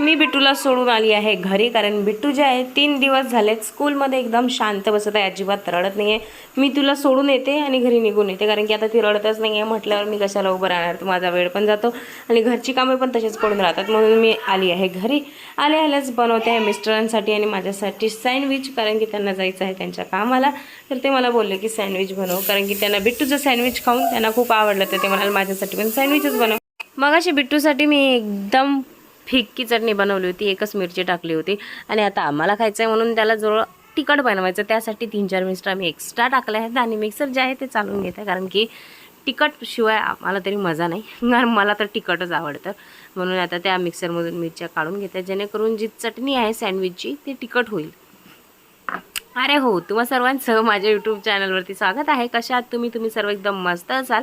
मी बिट्टूला सोडून आली आहे घरी कारण बिट्टू जे आहे तीन दिवस झालेत स्कूलमध्ये एकदम शांत बसत आहे अजिबात रडत नाही आहे मी तुला सोडून येते आणि घरी निघून येते कारण की आता ती रडतच नाही आहे म्हटल्यावर मी कशाला उभं राहणार? तर माझा वेळ पण जातो आणि घरची कामे पण तसेच पडून राहतात. म्हणून मी आली आहे घरी. आले आल्याच बनवते आहे मिस्टरांसाठी आणि माझ्यासाठी सँडविच कारण की त्यांना जायचं आहे त्यांच्या कामाला. तर ते मला बोलले की सँडविच बनव कारण की त्यांना बिट्टूचं सँडविच खाऊन त्यांना खूप आवडलं तर ते म्हणाले माझ्यासाठी पण सँडविचच बनव. मग अशी बिट्टूसाठी मी एकदम फिक्की चटणी बनवली होती एकच मिरची टाकली होती. आणि आता आम्हाला खायचं आहे म्हणून त्याला जवळ तिखट बनवायचं त्यासाठी तीन चार मिरच्या आम्ही एक्स्ट्रा टाकले आहेत आणि मिक्सर जे आहे ते चालून घेत आहे. कारण की तिखट शिवाय आम्हाला तरी मजा नाही. कारण मला तर तिखटच आवडतं. म्हणून आता त्या मिक्सरमधून मिरच्या काढून घेत. आहे जेणेकरून जी चटणी आहे सँडविचची ती तिखट होईल. अरे हो तुम्हा सर्वांचं माझ्या यूट्यूब चॅनलवरती स्वागत आहे. कशा आहात तुम्ही? तुम्ही सर्व एकदम मस्त असाल.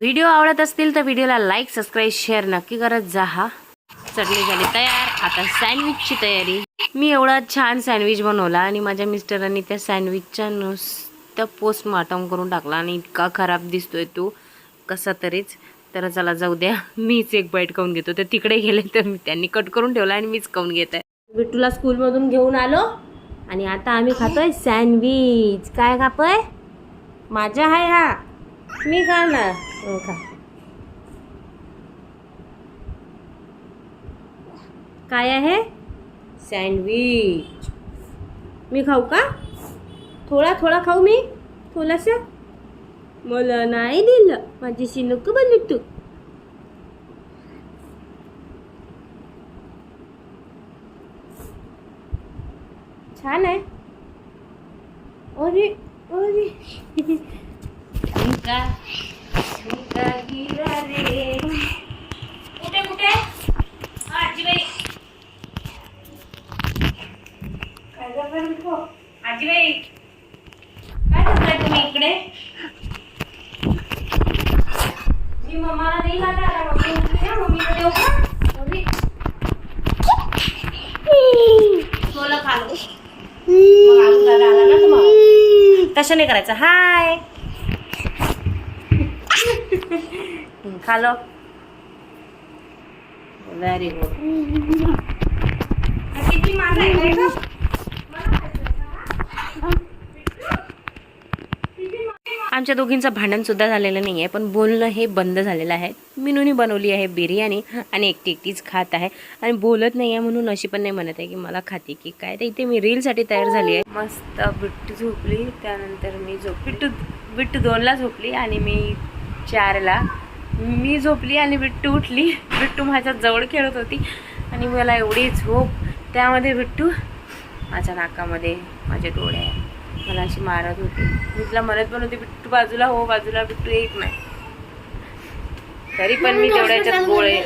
व्हिडिओ आवडत असतील तर व्हिडिओला लाईक सबस्क्राईब शेअर नक्की करत जा. चटणी झाली तयार. आता सँडविचची तयारी. मी एवढा छान सँडविच बनवला आणि माझ्या मिस्टरांनी त्या सँडविचच्या नुसतं पोस्टमार्टम करून टाकला आणि इतका खराब दिसतोय तो. कसा तरीच. तर चला जाऊ द्या. मीच एक बाईट खाऊन घेतो. तर तिकडे गेले तर मी त्यांनी कट करून ठेवला आणि मीच खाऊन घेत आहे. बिट्टूला स्कूलमधून घेऊन आलो आणि आता आम्ही खातोय सँडविच काय खातोय? माझा आहे हा. मी खा ना हो, खा. काय आहे सँडविच मी खाऊ का थोडा थोडा खाऊ मी थोडासा मला नाही दिलं माझी नको बनली तू छान आहे अरे अरे झुणका झुणका गिरा रे कुठे कुठे हा, आजीबाई काय आजीबाई. काय करताय तुम्ही इकडे? मी मम्माला नाही मम्मीला देऊ का. सोलं खालो. मग आलू दादा आला ना तुम्हाला? तसं नाही करायचं. हाय. खालो. व्हेरी गुड किती माझा आहे? आमच्या दोघींचं भांडण सुद्धा झालेलं नाही आहे पण बोलणं हे बंद झालेलं आहे. मिनूनी बनवली आहे बिर्याणी आणि एकटी एकटीच खात आहे. आणि बोलत नाही आहे म्हणून अशी पण नाही म्हणत आहे की मला खाते की काय. तर इथे मी रीलसाठी तयार झाली आहे. मस्त बिट्टू झोपली त्यानंतर मी झोप बिट्टू बिट्टू दोनला झोपली आणि मी चारला. मी झोपली आणि बिट्टू उठली. बिट्टू माझ्या जवळ खेळत होती आणि मला एवढी झोप. त्यामध्ये बिट्टू माझ्या नाकामध्ये माझ्या डोळ्या मला अशी मारत होती. मी तिला म्हणत पण होती बिट्टू बाजूला हो बाजूला बिट्टू एक नाही. तरी पण मी तेवढ्याच्यात गोळे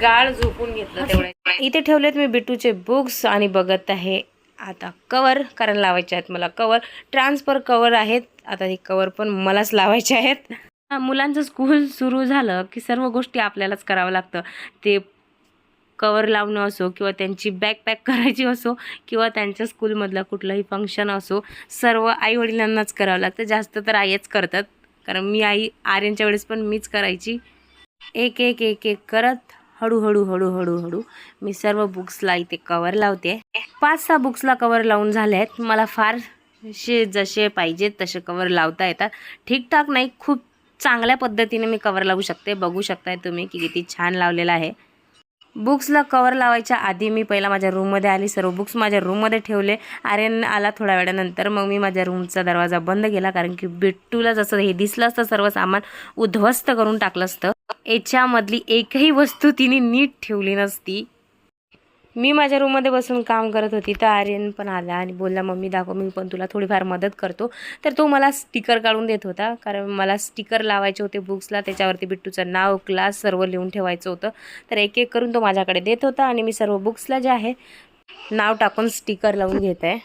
गाळ झोपून घेतलं तेवढ्या इथे ठेवलेत मी बिट्टूचे बुक्स आणि बघत आहे. आता कवर कारण लावायचे आहेत मला. कवर ट्रान्सफर कवर आहेत. आता हे कवर पण मलाच लावायचे आहेत. मुलांचं स्कूल सुरू झालं की सर्व गोष्टी आपल्यालाच करावं लागतं. ते कवर लावणं असो किंवा त्यांची बॅग पॅक करायची असो किंवा त्यांच्या स्कूलमधलं कुठलंही फंक्शन असो सर्व आईवडिलांनाच करावं लागतं. जास्त तर आईच करतात. कारण मी आई आर्यांच्या वेळेस पण मीच करायची. एक एक एक एक करत हळूहळू हळूहळू हळू मी सर्व बुक्सला इथे कवर लावते. पाच सहा बुक्सला कवर लावून झाले आहेत मला फार शे जसे पाहिजेत तसे कवर लावता येतात. ठीकठाक नाही खूप चांगल्या पद्धतीने मी कवर लावू शकते. बघू शकताय तुम्ही की किती छान लावलेला आहे. बुक्सला कवर लावायच्या आधी मी पहिला माझ्या रूममध्ये आली. सर्व बुक्स माझ्या रूममध्ये ठेवले. आर्यन आला थोड्या वेळानंतर. मग मी माझ्या रूमचा दरवाजा बंद केला. कारण की बिट्टूला जसं हे दिसलं असतं सर्व सामान उद्ध्वस्त करून टाकलं असतं. याच्यामधली एकही वस्तू तिने नीट ठेवली नसती. मी माझ्या रूममध्ये बसून काम करत होती तर आर्यन पण आला आणि बोलला मम्मी दाखव मी पण तुला थोडीफार मदत करतो. तर तो मला स्टिकर काढून देत होता कारण मला स्टिकर लावायचे होते बुक्सला त्याच्यावरती बिट्टूचं नाव क्लास सर्व लिहून ठेवायचं होतं. तर एक एक करून तो माझ्याकडे देत होता आणि मी सर्व बुक्सला जे आहे नाव टाकून स्टिकर लावून घेत आहे.